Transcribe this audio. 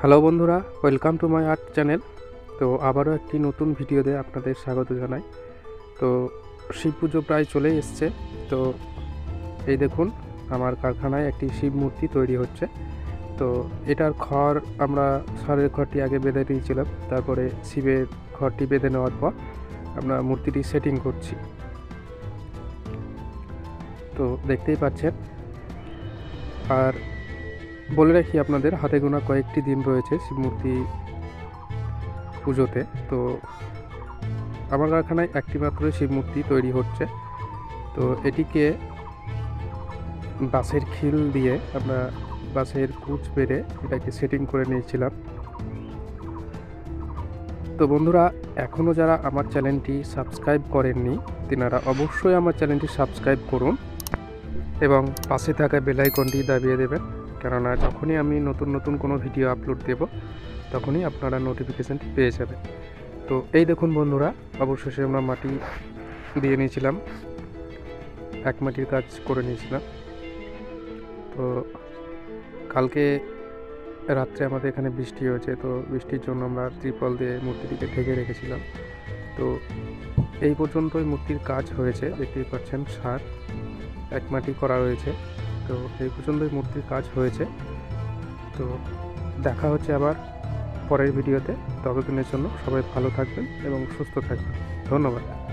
Hello বন্ধুরা welcome to my art channel তো আবারও একটি নতুন ভিডিওতে আপনাদের স্বাগত জানাই। তো শিব পুজো প্রায় চলে এসছে। তো এই দেখুন, আমার কারখানায় একটি শিব মূর্তি তৈরি হচ্ছে। তো এটার খড় আমরা সারের খড়টি আগে বেঁধে দিয়েছিলাম তারপরে শিবের খড়টি বেঁধে নেওয়ার পর আমরা মূর্তিটি সেটিং করছি। তো দেখতেই পাচ্ছেন। আর বলে রাখি আপনাদের, হাতে গোনা কয়েকটি দিন রয়েছে শিব মূর্তি পুজোতে। তো আমার কারখানায় একটি মাত্র শিব মূর্তি তৈরি হচ্ছে। তো এটিকে বাঁশের খিল দিয়ে আমরা বাঁশের কুচ বেড়ে এটাকে সেটিং করে নিয়েছিলাম। তো বন্ধুরা এখনও যারা আমার চ্যানেলটি সাবস্ক্রাইব করেননি, তেনারা অবশ্যই আমার চ্যানেলটি সাবস্ক্রাইব করুন। এবং পাশে থাকা বেলাইকনটি দাবিয়ে দেবেন। কেননা যখনই আমি নতুন নতুন কোনো ভিডিও আপলোড দেব, তখনই আপনারা নোটিফিকেশানটি পেয়ে যাবেন। তো এই দেখুন বন্ধুরা, অবশেষে আমরা মাটি দিয়ে নিয়েছিলাম। এক মাটির কাজ করে নিয়েছিলাম। তো কালকে রাত্রে আমাদের এখানে বৃষ্টি হয়েছে, তো বৃষ্টির জন্য আমরা ত্রিপল দিয়ে মূর্তিটিকে ঢেকে রেখেছিলাম। তো এই পর্যন্তই মূর্তির কাজ হয়েছে, দেখতেই পাচ্ছেন সার। এক মাটি করা রয়েছে। তো এই পর্যন্তই মূর্তির কাজ হয়েছে। তো দেখা হচ্ছে আবার পরের ভিডিওতে। ততদিনের জন্য সবাই ভালো থাকবেন এবং সুস্থ থাকবেন। ধন্যবাদ।